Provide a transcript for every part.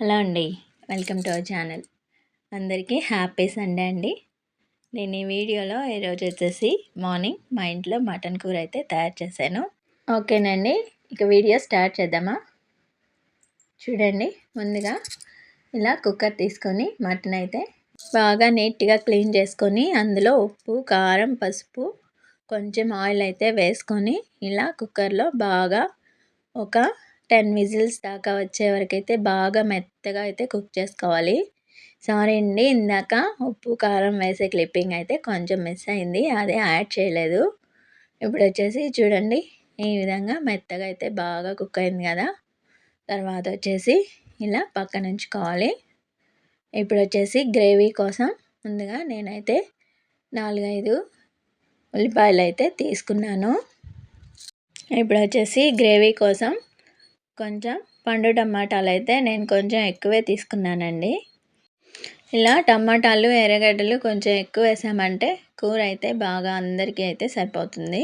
Hello అండి. Welcome to our channel. అందరికీ happy Sunday అండి. నేను ఈ వీడియోలో ఈరోజు వచ్చేసి మార్నింగ్ మా ఇంట్లో మటన్ కూర అయితే తయారు చేశాను. ఓకేనండి. ఇక వీడియో స్టార్ట్ చేద్దామా? చూడండి. ముందుగా ఇలా కుక్కర్ తీసుకొని మటన్ అయితే బాగా నీట్గా క్లీన్ చేసుకొని అందులో ఉప్పు కారం పసుపు కొంచెం ఆయిల్ అయితే వేసుకొని ఇలా కుక్కర్లో బాగా ఒక టెన్ విజిల్స్ దాకా వచ్చే వరకైతే బాగా మెత్తగా అయితే కుక్ చేసుకోవాలి. సారీ అండి ఇందాక ఉప్పు కారం వేసే క్లిప్పింగ్ అయితే కొంచెం మిస్ అయింది అదే యాడ్ చేయలేదు. ఇప్పుడు వచ్చేసి చూడండి ఈ విధంగా మెత్తగా అయితే బాగా కుక్ అయింది కదా. తర్వాత వచ్చేసి ఇలా పక్కన ఉంచుకోవాలి. ఇప్పుడు వచ్చేసి గ్రేవీ కోసం ముందుగా నేనైతే నాలుగైదు ఉల్లిపాయలు అయితే తీసుకున్నాను. ఇప్పుడు వచ్చేసి గ్రేవీ కోసం కొంచెం పండు టమాటాలు అయితే నేను కొంచెం ఎక్కువే తీసుకున్నానండి. ఇలా టమాటాలు ఎర్రగడ్డలు కొంచెం ఎక్కువ వేసామంటే కూర అయితే బాగా అందరికీ అయితే సరిపోతుంది.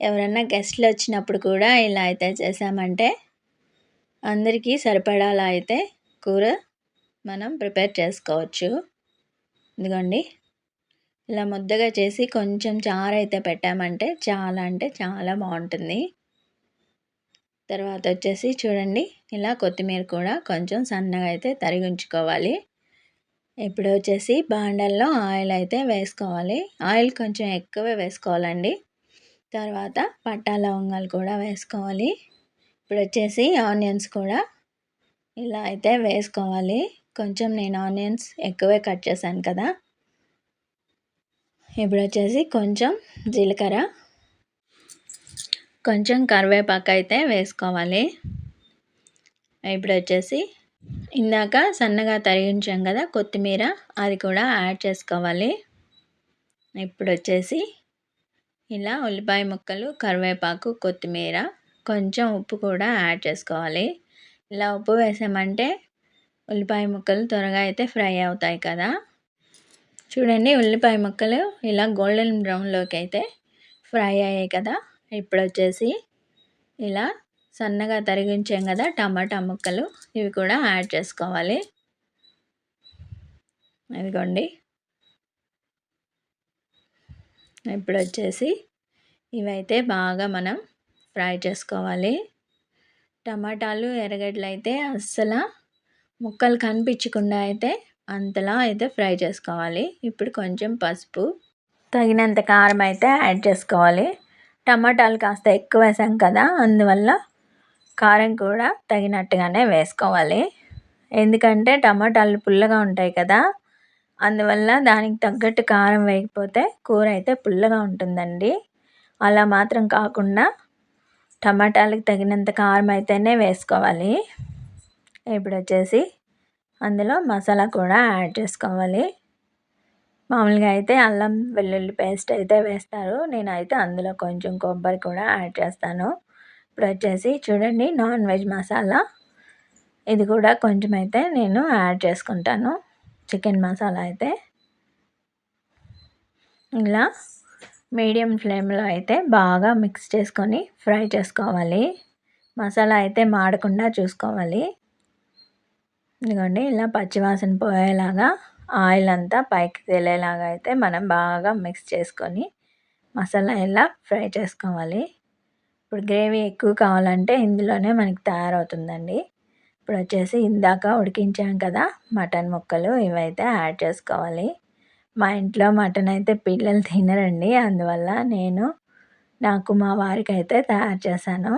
ఎవరన్నా గెస్ట్లు వచ్చినప్పుడు కూడా ఇలా అయితే చేసామంటే అందరికీ సరిపడాలా అయితే కూర మనం ప్రిపేర్ చేసుకోవచ్చు. ఇదిగోండి. ఇలా ముద్దగా చేసి కొంచెం చారు అయితే పెట్టామంటే చాలా అంటే చాలా బాగుంటుంది. తర్వాత వచ్చేసి చూడండి ఇలా కొత్తిమీర కూడా కొంచెం సన్నగా అయితే తరిగించుకోవాలి. ఇప్పుడు వచ్చేసి బాండల్లో ఆయిల్ అయితే వేసుకోవాలి. ఆయిల్ కొంచెం ఎక్కువే వేసుకోవాలండి. తర్వాత పట్టా లవంగాలు కూడా వేసుకోవాలి. ఇప్పుడు వచ్చేసి ఆనియన్స్ కూడా ఇలా అయితే వేసుకోవాలి. కొంచెం నేను ఆనియన్స్ ఎక్కువే కట్ చేశాను కదా. ఇప్పుడు వచ్చేసి కొంచెం జీలకర్ర కొంచెం కరివేపాకు అయితే వేసుకోవాలి. ఇప్పుడు వచ్చేసి ఇందాక సన్నగా తరిగించాం కదా కొత్తిమీర అది కూడా యాడ్ చేసుకోవాలి. ఇప్పుడు వచ్చేసి ఇలా ఉల్లిపాయ ముక్కలు కరివేపాకు కొత్తిమీర కొంచెం ఉప్పు కూడా యాడ్ చేసుకోవాలి. ఇలా ఉప్పు వేసామంటే ఉల్లిపాయ ముక్కలు త్వరగా అయితే ఫ్రై అవుతాయి కదా. చూడండి ఉల్లిపాయ ముక్కలు ఇలా గోల్డెన్ బ్రౌన్లోకి అయితే ఫ్రై అయ్యాయి కదా. ఇప్పుడు వచ్చేసి ఇలా సన్నగా తరిగించాం కదా టమాటా ముక్కలు ఇవి కూడా యాడ్ చేసుకోవాలి. ఇదిగోండి. ఇప్పుడు వచ్చేసి ఇవైతే బాగా మనం ఫ్రై చేసుకోవాలి. టమాటాలు ఎర్రగడ్డలు అయితే అస్సలు ముక్కలు కనిపించకుండా అయితే అంతలా అయితే ఫ్రై చేసుకోవాలి. ఇప్పుడు కొంచెం పసుపు తగినంత కారం అయితే యాడ్ చేసుకోవాలి. టమాటాలు కాస్త ఎక్కువ వేసాం కదా అందువల్ల కారం కూడా తగినట్టుగానే వేసుకోవాలి. ఎందుకంటే టమాటాలు పుల్లగా ఉంటాయి కదా అందువల్ల దానికి తగ్గట్టు కారం వేయకపోతే కూర అయితే పుల్లగా ఉంటుందండి. అలా మాత్రం కాకుండా టమాటాలకు తగినంత కారం అయితేనే వేసుకోవాలి. ఇప్పుడు వచ్చేసి అందులో మసాలా కూడా యాడ్ చేసుకోవాలి. మామూలుగా అయితే అల్లం వెల్లుల్లి పేస్ట్ అయితే వేస్తారు. నేనైతే అందులో కొంచెం కొబ్బరి కూడా యాడ్ చేస్తాను. ఇప్పుడు వచ్చేసి చూడండి నాన్ వెజ్ మసాలా. ఇది కూడా కొంచెం అయితే నేను యాడ్ చేసుకుంటాను. చికెన్ మసాలా అయితే. ఇలా మీడియం ఫ్లేమ్లో అయితే బాగా మిక్స్ చేసుకొని ఫ్రై చేసుకోవాలి. మసాలా అయితే మాడకుండా చూసుకోవాలి. ఇదిగోండి ఇలా పచ్చివాసన పోయేలాగా ఆయిల్ అంతా పైకి తేలేలాగా అయితే మనం బాగా మిక్స్ చేసుకొని మసాలా ఇలా ఫ్రై చేసుకోవాలి. ఇప్పుడు గ్రేవీ ఎక్కువ కావాలంటే ఇందులోనే మనకి తయారవుతుందండి. ఇప్పుడు వచ్చేసి ఇందాక ఉడికించాం కదా మటన్ ముక్కలు ఇవైతే యాడ్ చేసుకోవాలి. మా ఇంట్లో మటన్ అయితే పిల్లలు తినరండి అందువల్ల నేను నాకు మా వారికి అయితే తయారు చేశాను.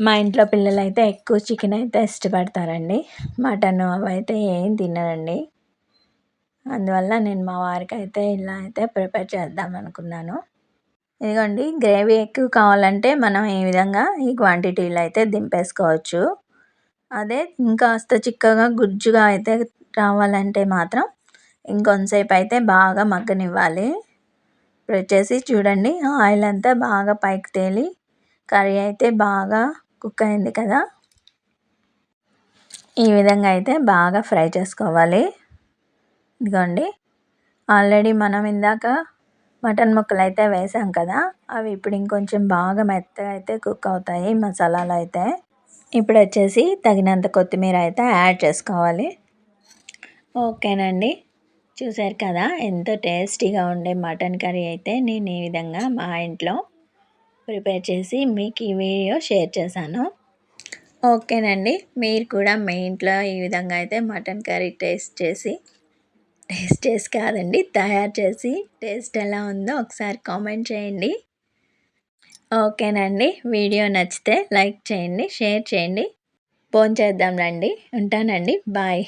మా ఇంట్లో పిల్లలు అయితే ఎక్కువ చికెన్ అయితే ఇష్టపడతారండి. మటన్ అవి అయితే ఏం తినరండి. అందువల్ల నేను మా వారికి అయితే ఇలా అయితే ప్రిపేర్ చేద్దాం అనుకున్నాను. ఇదిగోండి గ్రేవీ ఎక్కువ కావాలంటే మనం ఈ విధంగా ఈ క్వాంటిటీలో అయితే దింపేసుకోవచ్చు. అదే ఇంకాస్త చిక్కగా గుజ్జుగా అయితే రావాలంటే మాత్రం ఇంకొంతసేపు అయితే బాగా మగ్గనివ్వాలి. ఇప్పుడు వచ్చేసి చూడండి ఆయిల్ అంతా బాగా పైకి తేలి కర్రీ అయితే బాగా కుక్ అయింది కదా. ఈ విధంగా అయితే బాగా ఫ్రై చేసుకోవాలి. ఇదిగోండి. ఆల్రెడీ మనం ఇందాక మటన్ ముక్కలు అయితే వేసాం కదా. అవి ఇప్పుడు ఇంకొంచెం బాగా మెత్తగా అయితే కుక్ అవుతాయి మసాలాలు అయితే. ఇప్పుడు వచ్చేసి తగినంత కొత్తిమీర అయితే యాడ్ చేసుకోవాలి. ఓకేనండి. చూసారు కదా ఎంతో టేస్టీగా ఉండే మటన్ కర్రీ అయితే నేను ఈ విధంగా మా ఇంట్లో ప్రిపేర్ చేసి మీకు ఈ వీడియో షేర్ చేశాను. ఓకేనండి. మీరు కూడా మీ ఇంట్లో ఈ విధంగా అయితే మటన్ కర్రీ టేస్ట్ చేసి టేస్ట్ చేసి కాదండి తయారు చేసి టేస్ట్ ఎలా ఉందో ఒకసారి కామెంట్ చేయండి. ఓకేనండి. వీడియో నచ్చితే లైక్ చేయండి షేర్ చేయండి. ఫోన్ చేద్దాం రండి. ఉంటానండి. బాయ్.